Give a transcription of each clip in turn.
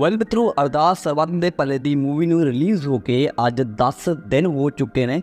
Well ਮਿੱਤਰੋ, ਅਰਦਾਸ ਸਰਬੰਧ ਦੇ ਭਲੇ ਦੀ ਮੂਵੀ ਨੂੰ ਰਿਲੀਜ਼ ਹੋ ਕੇ ਅੱਜ 10 ਦਿਨ ਹੋ ਚੁੱਕੇ ਨੇ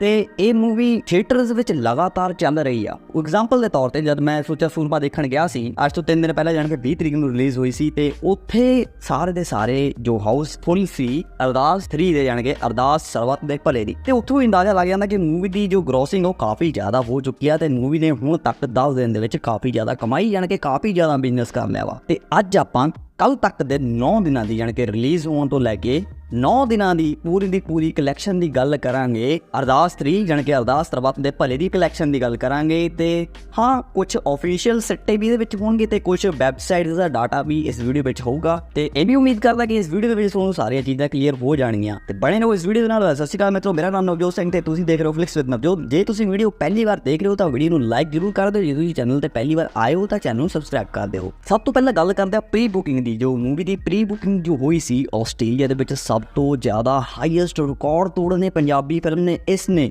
ਤੇ ਇਹ ਮੂਵੀ ਥੀਏਟਰਸ ਵਿੱਚ ਲਗਾਤਾਰ ਚੱਲ ਰਹੀ ਆ। ਐਗਜ਼ਾਮਪਲ ਦੇ ਤੌਰ ਤੇ ਜਦ ਮੈਂ ਸੋਚਿਆ ਸੂਰਮਾ ਦੇਖਣ ਗਿਆ ਸੀ, ਅੱਜ ਤੋਂ 3 ਦਿਨ ਪਹਿਲਾਂ ਜਾਣ ਕੇ 20 ਤਰੀਕ ਨੂੰ ਰਿਲੀਜ਼ ਹੋਈ ਸੀ ਤੇ ਉੱਥੇ ਸਾਰੇ ਦੇ ਸਾਰੇ ਜੋ ਹਾਊਸ ਫੁੱਲ ਸੀ, ਅਰਦਾਸ 3 ਦੇ ਜਾਣ ਕੇ ਅਰਦਾਸ ਸਰਬੱਤ ਦੇ ਭਲੇ ਦੀ। ਤੇ ਉੱਥੋਂ ਹੀ ਅੰਦਾਜ਼ਾ ਲੱਗ ਜਾਂਦਾ ਕਿ ਮੂਵੀ ਦੀ ਜੋ ਗ੍ਰੋਸਿੰਗ ਉਹ ਕਾਫੀ ਜ਼ਿਆਦਾ ਹੋ ਚੁੱਕੀ ਆ ਤੇ ਮੂਵੀ ਨੇ ਹੁਣ ਤੱਕ 10 ਦਿਨ ਦੇ ਵਿੱਚ ਕਾਫੀ ਜ਼ਿਆਦਾ ਕਮਾਈ, ਜਾਣ ਕੇ ਕਾਫੀ ਜ਼ਿਆਦਾ ਬਿਜ਼ਨਸ ਕਰ ਲਿਆ ਵਾ। ਤੇ ਅੱਜ ਆਪਾਂ ਕੱਲ ਤੱਕ ਦੇ 9 ਦਿਨਾਂ ਦੀ ਜਾਣ ਕਿ ਰਿਲੀਜ਼ ਹੋਣ ਤੋਂ ਲੈ ਕੇ 9 ਦਿਨਾਂ ਦੀ ਪੂਰੀ ਦੀ ਪੂਰੀ ਕਲੈਕਸ਼ਨ ਦੀ ਗੱਲ ਕਰਾਂਗੇ। ਅਰਦਾਸ 3 ਜਾਣ ਕੇ ਅਰਦਾਸ ਸਰਬੱਤ ਦੇ ਭਲੇ ਦੀ ਕਲੈਕਸ਼ਨ ਦੀ ਗੱਲ ਕਰਾਂਗੇ ਤੇ ਹਾਂ ਕੁਝ ਆਫੀਸ਼ੀਅਲ ਸਿੱਟੇ ਵੀ ਇਹਦੇ ਵਿੱਚ ਹੋਣਗੇ ਤੇ ਕੁਝ ਵੈਬਸਾਈਟਸ ਦਾ ਡਾਟਾ ਵੀ ਇਸ ਵੀਡੀਓ ਵਿੱਚ ਹੋਊਗਾ। ਤੇ ਇਹ ਵੀ ਉਮੀਦ ਕਰਦਾ ਕਿ ਇਸ ਵੀਡੀਓ ਦੇ ਵਿੱਚ ਤੁਹਾਨੂੰ ਸਾਰੀਆਂ ਚੀਜ਼ਾਂ ਕਲੀਅਰ ਹੋ ਜਾਣਗੀਆਂ। ਤੇ ਬਣੇ ਰਹੋ ਇਸ ਵੀਡੀਓ ਦੇ ਨਾਲ। ਸਤਿ ਸ਼੍ਰੀ ਅਕਾਲ ਮਿੱਤਰੋ, ਮੇਰਾ ਨਾਮ ਨਵਜੋਤ ਸਿੰਘ ਤੇ ਤੁਸੀਂ ਦੇਖ ਰਹੇ ਹੋ ਫਲਿਕਸ ਵਿਦ ਨਵਜੋਤ। ਜੇ ਤੁਸੀਂ ਵੀਡੀਓ ਪਹਿਲੀ ਵਾਰ ਦੇਖ ਰਹੇ ਹੋ ਤਾਂ ਵੀਡੀਓ ਨੂੰ ਲਾਈਕ ਜ਼ਰੂਰ ਕਰ ਦਿਓ। ਜੇ ਤੁਸੀਂ ਚੈਨਲ ਤੇ ਪਹਿਲੀ ਵਾਰ ਆਏ ਹੋ ਤਾਂ ਚੈਨਲ ਨੂੰ ਸਬਸਕ੍ਰਾਈਬ ਕਰ ਦਿਓ। ਸਭ ਤੋਂ ਪਹਿਲਾਂ ਗੱਲ ਕਰਦੇ ਆ ਪ੍ਰੀ ਬੁਕਿੰਗ ਦੀ। ਜੋ ਮੂਵੀ ਦੀ ਪ੍ਰੀ ਬੁਕਿੰਗ ਜੋ ਹੋਈ ਸੀ ਆਸਟ੍ਰੇਲੀਆ ਦੇ ਵਿੱਚ ਸਭ ਤੋਂ ਜ਼ਿਆਦਾ ਹਾਈਐਸਟ ਰਿਕਾਰਡ ਤੋੜਨੇ ਪੰਜਾਬੀ ਫਿਲਮ ਨੇ ਇਸ ਨੇ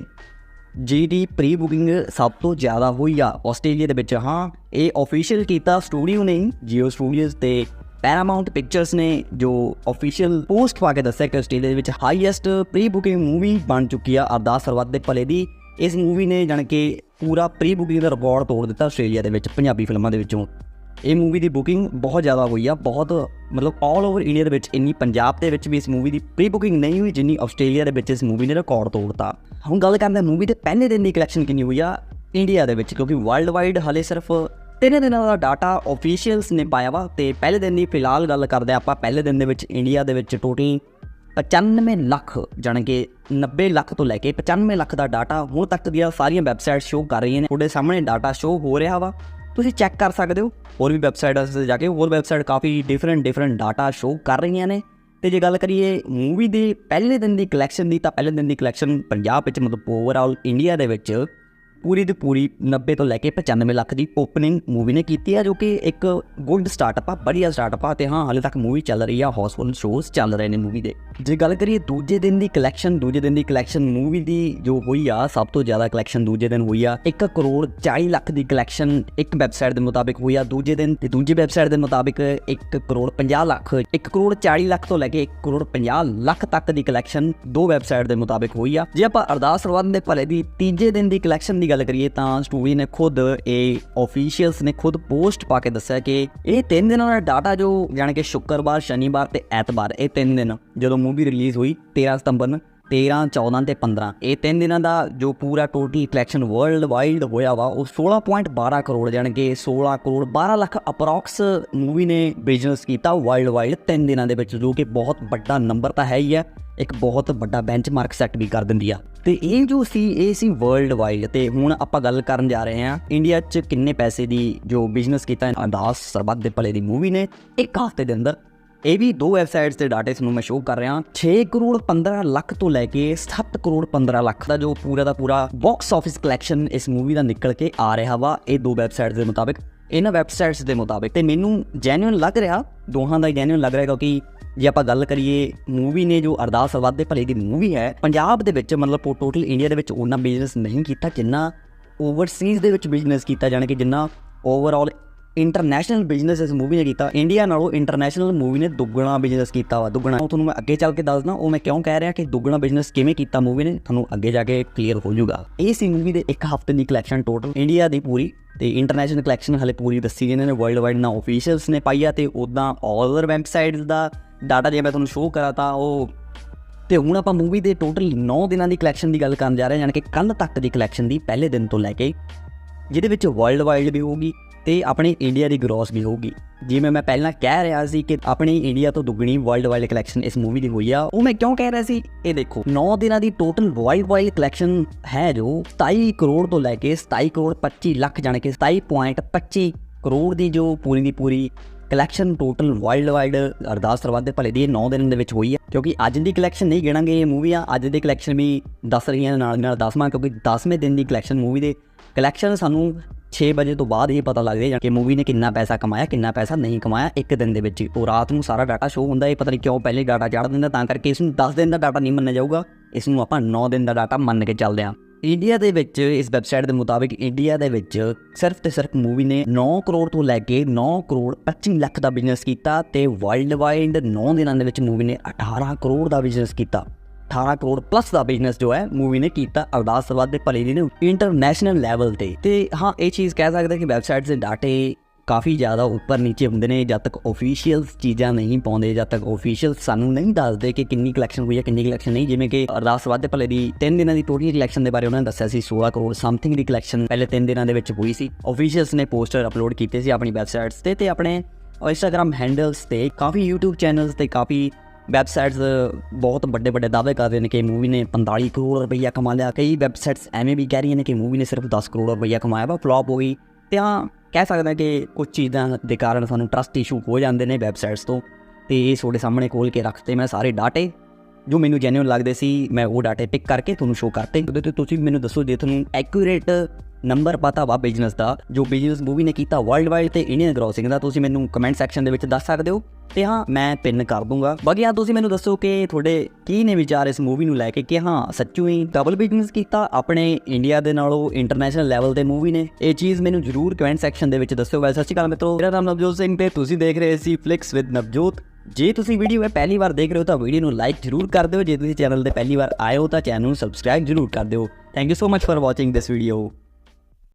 ਜੀਡੀ ਪ੍ਰੀ ਬੁਕਿੰਗ ਸਭ ਤੋਂ ਜ਼ਿਆਦਾ ਹੋਈ ਆ ਆਸਟ੍ਰੇਲੀਆ ਦੇ ਵਿੱਚ। ਹਾਂ, ਇਹ ਆਫੀਸ਼ੀਅਲ ਕੀਤਾ ਸਟੂਡੀਓ ਨੇ ਜੀਓ ਸਟੂਡੀਓਜ਼ ਤੇ ਪੈਰਾਮਾਉਂਟ ਪਿਕਚਰਸ ਨੇ, ਜੋ ਆਫੀਸ਼ੀਅਲ ਪੋਸਟ ਪਾ ਕੇ ਦੱਸਿਆ ਕਿ ਆਸਟ੍ਰੇਲੀਆ ਦੇ ਵਿੱਚ ਹਾਈਐਸਟ ਪ੍ਰੀ ਬੁਕਿੰਗ ਮੂਵੀ ਬਣ ਚੁੱਕੀ ਆ ਅਰਦਾਸ ਸਰਵਤ ਦੇ ਭਲੇ ਦੀ। ਇਸ ਮੂਵੀ ਨੇ ਜਾਣ ਕੇ ਪੂਰਾ ਪ੍ਰੀ ਬੁਕਿੰਗ ਦਾ ਰਿਕਾਰਡ ਤੋੜ ਦਿੱਤਾ ਆਸਟ੍ਰੇਲੀਆ ਦੇ ਵਿੱਚ, ਪੰਜਾਬੀ ਫਿਲਮਾਂ ਦੇ ਵਿੱਚੋਂ। ਇਹ ਮੂਵੀ ਦੀ ਬੁਕਿੰਗ ਬਹੁਤ ਜ਼ਿਆਦਾ ਹੋਈ ਆ, ਬਹੁਤ ਮਤਲਬ ਆਲ ਓਵਰ ਇੰਡੀਆ ਦੇ ਵਿੱਚ ਇੰਨੀ, ਪੰਜਾਬ ਦੇ ਵਿੱਚ ਵੀ ਇਸ ਮੂਵੀ ਦੀ ਪ੍ਰੀ ਬੁਕਿੰਗ ਨਹੀਂ ਹੋਈ, ਜਿੰਨੀ ਆਸਟ੍ਰੇਲੀਆ ਦੇ ਵਿੱਚ ਇਸ ਮੂਵੀ ਨੇ ਰਿਕਾਰਡ ਤੋੜਤਾ। ਹੁਣ ਗੱਲ ਕਰਦੇ ਹਾਂ ਮੂਵੀ ਦੇ ਪਹਿਲੇ ਦਿਨ ਦੀ ਕਲੈਕਸ਼ਨ ਕਿੰਨੀ ਹੋਈ ਆ ਇੰਡੀਆ ਦੇ ਵਿੱਚ, ਕਿਉਂਕਿ ਵਰਲਡ ਵਾਈਡ ਹਲੇ ਸਿਰਫ ਤਿੰਨ ਦਿਨਾਂ ਦਾ ਡਾਟਾ ਆਫੀਸ਼ੀਅਲਸ ਨੇ ਪਾਇਆ ਵਾ, ਤੇ ਪਹਿਲੇ ਦਿਨ ਦੀ ਫਿਲਹਾਲ ਗੱਲ ਕਰਦੇ ਆਪਾਂ, ਪਹਿਲੇ ਦਿਨ ਦੇ ਵਿੱਚ ਇੰਡੀਆ ਦੇ ਵਿੱਚ ਟੋਟਲ 95 ਲੱਖ, ਜਾਣੀ ਕਿ 90 ਲੱਖ ਤੋਂ ਲੈ ਕੇ 95 ਲੱਖ ਦਾ ਡਾਟਾ ਹੁਣ ਤੱਕ ਦੀਆਂ ਸਾਰੀਆਂ ਵੈਬਸਾਈਟ ਸ਼ੋਅ ਕਰ ਰਹੀਆਂ ਨੇ, ਤੁਹਾਡੇ ਸਾਹਮਣੇ ਡਾਟਾ ਸ਼ੋਅ ਹੋ ਰਿਹਾ ਵਾ। ਤੁਸੀਂ ਚੈੱਕ ਕਰ ਸਕਦੇ ਹੋ। ਹੋਰ ਵੀ ਵੈਬਸਾਈਟਾਂ ਤੇ ਜਾ ਕੇ ਹੋਰ ਵੈਬਸਾਈਟ ਕਾਫੀ ਡਿਫਰੈਂਟ ਡਿਫਰੈਂਟ ਡਾਟਾ ਸ਼ੋਅ ਕਰ ਰਹੀਆਂ ਨੇ। ਤੇ ਜੇ ਗੱਲ ਕਰੀਏ ਮੂਵੀ ਦੀ ਪਹਿਲੇ ਦਿਨ ਦੀ ਕਲੈਕਸ਼ਨ ਦੀ, ਤਾਂ ਪਹਿਲੇ ਦਿਨ ਦੀ ਕਲੈਕਸ਼ਨ ਪੰਜਾਬ ਵਿੱਚ ਮਤਲਬ ਓਵਰਆਲ ਇੰਡੀਆ ਦੇ ਵਿੱਚ ਪੂਰੀ ਦੀ ਪੂਰੀ 90 ਤੋਂ ਲੈ ਕੇ 95 ਲੱਖ ਦੀ ਓਪਨਿੰਗ ਮੂਵੀ ਨੇ ਕੀਤੀ ਹੈ ਜੋ ਕਿ ਇੱਕ ਗੁੱਡ ਸਟਾਰਟਅਪ ਆ, ਵਧੀਆ ਸਟਾਰਟਅਪ ਆ, ਤੇ ਹਾਂ, ਹਾਲੇ ਤੱਕ ਮੂਵੀ ਚੱਲ ਰਹੀ ਆ ਹਾਊਸਫੁੱਲ ਸ਼ੋਜ਼ ਚੱਲ ਰਹੇ ਨੇ ਮੂਵੀ ਦੇ। ਜੇ ਗੱਲ ਕਰੀਏ ਦੂਜੇ ਦਿਨ ਦੀ ਕਲੈਕਸ਼ਨ ਦੂਜੇ ਦਿਨ ਦੀ ਕਲੈਕਸ਼ਨ ਮੂਵੀ ਦੀ ਜੋ ਹੋਈ ਆ, ਸਭ ਤੋਂ ਜ਼ਿਆਦਾ ਕਲੈਕਸ਼ਨ ਦੂਜੇ ਦਿਨ ਹੋਈ ਆ 1 ਕਰੋੜ 40 ਲੱਖ ਦੀ ਕਲੈਕਸ਼ਨ ਇੱਕ ਵੈਬਸਾਈਟ ਦੇ ਮੁਤਾਬਿਕ ਹੋਈ ਆ, ਦੂਜੇ ਦਿਨ ਤੇ ਦੂਜੀ ਵੈਬਸਾਈਟ ਦੇ ਮੁਤਾਬਿਕ 1 ਕਰੋੜ 50 ਲੱਖ 1 ਕਰੋੜ 40 ਲੱਖ ਤੋਂ ਲੈ ਕੇ 1 ਕਰੋੜ 50 ਲੱਖ ਤੱਕ ਦੀ ਕਲੈਕਸ਼ਨ ਦੋ ਵੈਬਸਾਈਟ ਦੇ ਮੁਤਾਬਿਕ ਹੋਈ ਆ। ਜੇ ਆਪਾਂ ਅਰਦਾਸ ਸਰਵੰਦ ਦੇ ਭਲੇ ਦੀ ਤੀਜੇ ਦਿਨ ਦੀ ਕਲੈਕਸ਼ਨ ਦੀ ਗੱਲ ਕਰੀਏ ਤਾਂ ਸਟੂਡੀ ਨੇ ਖੁਦ ਇਹ ਆਫੀਸ਼ੀਅਲਸ ਨੇ ਖੁਦ ਪੋਸਟ ਪਾ ਕੇ ਦੱਸਿਆ ਕਿ ਇਹ ਤਿੰਨ ਦਿਨਾਂ ਦਾ ਡਾਟਾ ਜੋ ਜਾਣੀ ਕਿ ਸ਼ੁੱਕਰਵਾਰ, ਸ਼ਨੀਵਾਰ ਤੇ ਐਤਵਾਰ, ਇਹ ਤਿੰਨ ਦਿਨ ਜਦੋਂ ਮੂਵੀ ਰਿਲੀਜ਼ ਹੋਈ 13 ਸਤੰਬਰ ਨੂੰ 13 14 ਤੇ 15 ਇਹ ਤਿੰਨ ਦਿਨਾਂ ਦਾ ਜੋ ਪੂਰਾ ਟੋਟਲ ਕਲੈਕਸ਼ਨ ਵਰਲਡ ਵਾਈਡ ਹੋਇਆ ਵਾ, ਉਹ 16.12 ਕਰੋੜ ਜਾਣੀ ਕਿ 16 ਕਰੋੜ 12 ਲੱਖ ਅਪਰੋਕਸ ਮੂਵੀ ਨੇ ਬਿਜ਼ਨਸ ਕੀਤਾ ਵਰਲਡ ਵਾਈਡ ਤਿੰਨ ਦਿਨਾਂ ਦੇ ਵਿੱਚ, ਜੋ ਕਿ ਬਹੁਤ ਵੱਡਾ ਨੰਬਰ ਤਾਂ ਹੈ ਹੀ ਹੈ। ਇੱਕ ਬਹੁਤ ਵੱਡਾ ਬੈਂਚਮਾਰਕ ਸੈੱਟ ਵੀ ਕਰ ਦਿੰਦੀ ਆ। ਤੇ ਇਹ ਜੋ ਸੀ, ਇਹ ਸੀ ਵਰਲਡ ਵਾਈਡ ਤੇ ਹੁਣ ਆਪਾਂ ਗੱਲ ਕਰਨ ਜਾ ਰਹੇ ਹਾਂ ਇੰਡੀਆ 'ਚ ਕਿੰਨੇ ਪੈਸੇ ਦੀ ਜੋ ਬਿਜ਼ਨਸ ਕੀਤਾ ਅਰਦਾਸ ਸਰਬੱਤ ਦੇ ਭਲੇ ਦੀ ਮੂਵੀ ਨੇ। ਇੱਕ ਹਫ਼ਤੇ ਦੇ ਅੰਦਰ ਇਹ ਵੀ ਦੋ ਵੈਬਸਾਈਟਸ ਤੇ ਡਾਟੇ ਨੂੰ ਮੈਂ ਸ਼ੋਅ ਕਰ ਰਿਹਾ 6 ਕਰੋੜ 15 ਲੱਖ ਤੋਂ ਲੈ ਕੇ 7 ਕਰੋੜ 15 ਲੱਖ ਦਾ ਜੋ ਪੂਰਾ ਦਾ ਪੂਰਾ ਬਾਕਸ ਆਫਿਸ ਕਲੈਕਸ਼ਨ ਇਸ ਮੂਵੀ ਦਾ ਨਿਕਲ ਕੇ ਆ ਰਿਹਾ ਵਾ, ਇਹ ਦੋ ਵੈਬਸਾਈਟਸ ਦੇ ਮੁਤਾਬਿਕ। ਇਹਨਾਂ ਵੈਬਸਾਈਟਸ ਦੇ ਮੁਤਾਬਿਕ। ਤੇ ਮੈਨੂੰ ਜੈਨੂਇਨ ਲੱਗ ਰਿਹਾ, ਦੋਹਾਂ ਦਾ ਜੈਨੂਇਨ ਲੱਗ ਰਿਹਾ, ਕਿਉਂਕਿ ਜੇ ਆਪਾਂ ਗੱਲ ਕਰੀਏ ਮੂਵੀ ਨੇ ਜੋ ਅਰਦਾਸ ਸਰਬੱਤ ਦੇ ਭਲੇ ਦੀ ਮੂਵੀ ਹੈ, ਪੰਜਾਬ ਦੇ ਵਿੱਚ ਮਤਲਬ ਟੋਟਲ ਇੰਡੀਆ ਦੇ ਵਿੱਚ ਉਹਨਾਂ ਬਿਜ਼ਨਸ ਨਹੀਂ ਕੀਤਾ ਜਿੰਨਾ ਓਵਰਸੀਜ਼ ਦੇ ਵਿੱਚ ਬਿਜ਼ਨਸ ਕੀਤਾ ਜਾਣੇ ਕਿ ਜਿੰਨਾ ਓਵਰਆਲ ਇੰਟਰਨੈਸ਼ਨਲ ਬਿਜ਼ਨਸ ਇਸ ਮੂਵੀ ਨੇ ਕੀਤਾ। ਇੰਡੀਆ ਨਾਲੋਂ ਇੰਟਰਨੈਸ਼ਨਲ ਮੂਵੀ ਨੇ ਦੁੱਗਣਾ ਬਿਜ਼ਨਸ ਕੀਤਾ ਵਾ, ਦੁੱਗਣਾ। ਉਹ ਤੁਹਾਨੂੰ ਮੈਂ ਅੱਗੇ ਚੱਲ ਕੇ ਦੱਸਦਾ, ਉਹ ਮੈਂ ਕਿਉਂ ਕਹਿ ਰਿਹਾ ਕਿ ਦੁੱਗਣਾ ਬਿਜ਼ਨਸ ਕਿਵੇਂ ਕੀਤਾ ਮੂਵੀ ਨੇ, ਤੁਹਾਨੂੰ ਅੱਗੇ ਜਾ ਕੇ ਕਲੀਅਰ ਹੋ ਜਾਊਗਾ। ਇਹ ਸੀ ਮੂਵੀ ਦੇ ਇੱਕ ਹਫ਼ਤੇ ਦੀ ਕਲੈਕਸ਼ਨ ਟੋਟਲ ਇੰਡੀਆ ਦੀ ਪੂਰੀ, ਤੇ ਇੰਟਰਨੈਸ਼ਨਲ ਕਲੈਕਸ਼ਨ ਹਲੇ ਪੂਰੀ ਦੱਸੀ ਜਿਹਨਾਂ ਨੇ ਵਰਲਡ ਵਾਈਡ ਨਾ ਆਫੀਸ਼ੀਅਲਸ ਨੇ ਪਾਈ ਆ, ਤੇ ਉਦਾਂ ਆਲ ਓਵਰ ਵੈਬਸਾਈਟਸ ਦਾ ਡਾਟਾ ਜੇ ਮੈਂ ਤੁਹਾਨੂੰ ਸ਼ੋਅ ਕਰਾ ਤਾਂ ਉਹ ਤੇ ਹੁਣ ਆਪਾਂ ਮੂਵੀ ਦੇ ਟੋਟਲ 9 ਦਿਨਾਂ ਦੀ ਕਲੈਕਸ਼ਨ ਦੀ ਗੱਲ ਕਰਨ ਜਾ ਰਹੇ ਹਾਂ, ਯਾਨੀ ਕਿ ਕੱਲ ਤੱਕ ਦੀ ਕਲੈਕਸ਼ਨ ਦੀ ਪਹਿਲੇ ਦਿਨ ਤੋਂ ਲੈ ਕੇ, ਜਿਹਦੇ ਵਿੱਚ ਵਰਲਡ ਵਾਈਡ ਵੀ ਹੋਊਗੀ ਤੇ ਆਪਣੇ ਇੰਡੀਆ ਦੀ ਗ੍ਰੋਸ ਵੀ ਹੋਊਗੀ। ਜਿਵੇਂ ਮੈਂ ਪਹਿਲਾਂ ਕਹਿ ਰਿਹਾ ਸੀ ਕਿ ਆਪਣੀ ਇੰਡੀਆ ਤੋਂ ਦੁੱਗਣੀ ਵਰਲਡ ਵਾਈਡ ਕਲੈਕਸ਼ਨ ਇਸ ਮੂਵੀ ਦੀ ਹੋਈ ਆ, ਉਹ ਮੈਂ ਕਿਉਂ ਕਹਿ ਰਿਹਾ ਸੀ? ਇਹ ਦੇਖੋ 9 ਦਿਨਾਂ ਦੀ ਟੋਟਲ ਵਰਲਡ ਵਾਈਡ ਕਲੈਕਸ਼ਨ ਹੈ ਜੋ 27 ਕਰੋੜ ਤੋਂ ਲੈ ਕੇ 27 ਕਰੋੜ 25 ਲੱਖ ਜਾਣੇ ਕਿ 27.25 ਕਰੋੜ ਦੀ ਜੋ ਪੂਰੀ ਦੀ ਪੂਰੀ collection total world wide Ardaas Sarbat De ਭਲੇ ਦੀ 9 ਦਿਨ ਦੇ ਵਿੱਚ ਹੋਈ ਹੈ ਕਿਉਂਕਿ ਅੱਜ ਦੀ ਕਲੈਕਸ਼ਨ ਨਹੀਂ ਗਿਣਾਂਗੇ ਇਹ ਮੂਵੀਆਂ ਅੱਜ ਦੀ ਕਲੈਕਸ਼ਨ ਵੀ ਦੱਸ ਰਹੀਆਂ ਨਾਲ ਦੀ ਨਾਲ 10ਵਾਂ ਕਿਉਂਕਿ 10ਵੇਂ ਦਿਨ ਦੀ ਕਲੈਕਸ਼ਨ ਮੂਵੀ ਦੇ ਕਲੈਕਸ਼ਨ ਸਾਨੂੰ 6 ਵਜੇ ਤੋਂ ਬਾਅਦ ਇਹ ਪਤਾ ਲੱਗਦਾ ਜਾਂ ਕਿ ਮੂਵੀ ਨੇ ਕਿੰਨਾ ਪੈਸਾ ਕਮਾਇਆ, ਕਿੰਨਾ ਪੈਸਾ ਨਹੀਂ ਕਮਾਇਆ ਇੱਕ ਦਿਨ ਦੇ ਵਿੱਚ ਉਹ ਰਾਤ ਨੂੰ ਸਾਰਾ ਡਾਟਾ ਸ਼ੋਅ ਹੁੰਦਾ, ਇਹ ਪਤਾ ਨਹੀਂ ਕਿਉਂ ਪਹਿਲੇ ਡਾਟਾ ਚੜ੍ਹ ਦਿੰਦਾ, ਤਾਂ ਕਰਕੇ ਇਸ ਨੂੰ 10 ਦਿਨ ਦਾ ਡਾਟਾ ਨਹੀਂ ਮੰਨਿਆ ਜਾਊਗਾ। ਇਸ ਨੂੰ ਆਪਾਂ 9 ਦਿਨ ਦਾ ਡਾਟਾ ਮੰਨ ਕੇ ਚੱਲਦੇ ਹਾਂ। ਇੰਡੀਆ ਦੇ ਵਿੱਚ, ਇਸ ਵੈਬਸਾਈਟ ਦੇ ਮੁਤਾਬਿਕ ਇੰਡੀਆ ਦੇ ਵਿੱਚ ਸਿਰਫ ਤੇ ਸਿਰਫ ਮੂਵੀ ਨੇ 9 ਕਰੋੜ ਤੋਂ ਲੈ ਕੇ 9 ਕਰੋੜ 25 ਲੱਖ ਦਾ ਬਿਜ਼ਨਸ ਕੀਤਾ ਤੇ ਵਰਲਡ ਵਾਈਡ 9 ਦਿਨਾਂ ਦੇ ਵਿੱਚ ਮੂਵੀ ਨੇ 18 ਕਰੋੜ ਦਾ ਬਿਜ਼ਨਸ ਕੀਤਾ। 18 ਕਰੋੜ ਪਲੱਸ ਦਾ ਬਿਜ਼ਨਸ ਜੋ ਹੈ ਮੂਵੀ ਨੇ ਕੀਤਾ ਅਰਦਾਸ ਸਵਾਦ ਦੇ ਭਲੇ ਦੀ ਨੇ ਇੰਟਰਨੈਸ਼ਨਲ ਲੈਵਲ ਤੇ। ਤੇ ਹਾਂ, ਇਹ ਚੀਜ਼ ਕਹਿ ਸਕਦੇ ਕਿ ਵੈਬਸਾਈਟਸ ਦੇ ਡਾਟੇ ਕਾਫੀ ਜ਼ਿਆਦਾ ਉੱਪਰ ਨੀਚੇ ਹੁੰਦੇ ਨੇ, ਜਦ ਤੱਕ ਅਫੀਸ਼ੀਅਲ ਚੀਜ਼ਾਂ ਨਹੀਂ ਪਾਉਂਦੇ, ਜਦ ਤੱਕ ਅਫੀਸ਼ੀਅਲ ਸਾਨੂੰ ਨਹੀਂ ਦੱਸਦੇ ਕਿ ਕਿੰਨੀ ਕਲੈਕਸ਼ਨ ਹੋਈ ਹੈ, ਕਿੰਨੀ ਕਲੈਕਸ਼ਨ ਨਹੀਂ। ਜਿਵੇਂ ਕਿ ਅਰਦਾਸ ਦੇ ਭਲੇ ਦੀ 3 ਦਿਨਾਂ ਦੀ ਟੋਟਲ ਕਲੈਕਸ਼ਨ ਦੇ ਬਾਰੇ ਉਹਨਾਂ ਨੇ ਦੱਸਿਆ ਸੀ 16 ਕਰੋੜ ਸਮਥਿੰਗ ਦੀ ਕਲੈਕਸ਼ਨ ਪਹਿਲੇ 3 ਦਿਨਾਂ ਦੇ ਵਿੱਚ ਹੋਈ ਸੀ। ਅਫੀਸ਼ੀਅਲਸ ਨੇ ਪੋਸਟਰ ਅਪਲੋਡ ਕੀਤੇ ਸੀ ਆਪਣੀ ਵੈਬਸਾਈਟਸ ਤੇ ਤੇ ਆਪਣੇ ਇੰਸਟਾਗ੍ਰam ਹੈਂਡਲਸ ਤੇ ਕਾਫੀ YouTube ਚੈਨਲਸ ਤੇ ਕਾਫੀ ਵੈਬਸਾਈਟਸ ਬਹੁਤ ਵੱਡੇ ਵੱਡੇ ਦਾਅਵੇ ਕਰ ਰਹੇ ਨੇ ਕਿ ਮੂਵੀ ਨੇ 45 ਕਰੋੜ ਰੁਪਈਆ ਕਮਾ ਲਿਆ। ਕਈ ਵੈਬਸਾਈਟਸ ਐਵੇਂ ਵੀ ਕਹਿ ਰਹੀਆਂ ਨੇ ਕਿ ਮੂਵੀ ਨੇ ਸਿਰਫ 10 ਕਰੋੜ ਰੁਪਈਆ ਕਮਾਇਆ ਵਾ ਫਲॉप ਹੋ ਗਈ। ਤੇ ਹਾਂ, ਕਹਿ ਸਕਦੇ ਹਾਂ ਕਿ ਕੁਝ ਚੀਜ਼ਾਂ ਦੇ ਕਾਰਨ ਸਾਨੂੰ ਟਰਸਟ ਇਸ਼ੂ ਹੋ ਜਾਂਦੇ ਨੇ ਵੈਬਸਾਈਟਸ ਤੋਂ। ਤੇ ਇਹ ਤੁਹਾਡੇ ਸਾਹਮਣੇ ਖੋਲ ਕੇ ਰੱਖਤੇ ਮੈਂ ਸਾਰੇ ਡਾਟੇ ਜੋ ਮੈਨੂੰ ਜੈਨੂਇਨ ਲੱਗਦੇ ਸੀ, ਮੈਂ ਉਹ ਡਾਟੇ ਪਿਕ ਕਰਕੇ ਤੁਹਾਨੂੰ ਸ਼ੋਅ ਕਰਤੇ। ਉਹਦੇ ਤੇ ਤੁਸੀਂ ਮੈਨੂੰ ਦੱਸੋ ਜੇ ਤੁਹਾਨੂੰ ਐਕੂਰੇਟ ਨੰਬਰ ਪਤਾ ਵਾ ਬਿਜ਼ਨਸ ਦਾ, ਜੋ ਬਿਜ਼ਨਸ ਮੂਵੀ ਨੇ ਕੀਤਾ ਵਰਲਡ ਵਾਈਡ ਤੇ ਇੰਡੀਅਨ ਗ੍ਰੋਸਿੰਗ ਦਾ, ਤੁਸੀਂ ਮੈਨੂੰ ਕਮੈਂਟ ਸੈਕਸ਼ਨ ਦੇ ਵਿੱਚ ਦੱਸ ਸਕਦੇ ਹੋ। ਤੇ ਹਾਂ, ਮੈਂ ਪਿੰਨ ਕਰ ਦੂੰਗਾ। ਬਾਕੀ ਹਾਂ, ਤੁਸੀਂ ਮੈਨੂੰ ਦੱਸੋ ਕਿ ਤੁਹਾਡੇ ਕੀ ਨੇ ਵਿਚਾਰ ਇਸ ਮੂਵੀ ਨੂੰ ਲੈ ਕੇ ਕਿ ਹਾਂ, ਸੱਚੂ ਹੀ ਡਬਲ ਬਿਜ਼ਨਸ ਕੀਤਾ ਆਪਣੇ ਇੰਡੀਆ ਦੇ ਨਾਲੋਂ ਇੰਟਰਨੈਸ਼ਨਲ ਲੈਵਲ ਤੇ ਮੂਵੀ ਨੇ। ਇਹ ਚੀਜ਼ ਮੈਨੂੰ ਜਰੂਰ ਕਮੈਂਟ ਸੈਕਸ਼ਨ ਦੇ ਵਿੱਚ ਦੱਸਿਓ। ਵੈਸੇ ਸਤਿ ਸ਼੍ਰੀ ਅਕਾਲ ਮਿੱਤਰੋ। ਮੇਰਾ ਨਾਮ ਨਵਜੋਤ ਸਿੰਘ ਤੇ ਤੁਸੀਂ ਦੇਖ ਰਹੇ ਸੀ ਫਲਿਕਸ ਵਿਦ ਨਵਜੋਤ। ਜੇ ਤੁਸੀਂ ਵੀਡੀਓ ਇਹ ਪਹਿਲੀ ਵਾਰ ਦੇਖ ਰਹੇ ਹੋ ਤਾਂ ਵੀਡੀਓ ਨੂੰ ਲਾਈਕ ਜਰੂਰ ਕਰ ਦਿਓ। ਜੇ ਤੁਸੀਂ ਚੈਨਲ ਤੇ ਪਹਿਲੀ ਵਾਰ ਆਏ ਹੋ ਤਾਂ ਚੈਨਲ ਨੂੰ ਸਬਸਕ੍ਰਾਈਬ ਜਰੂਰ ਕਰ ਦਿਓ। Thank you so much for watching this video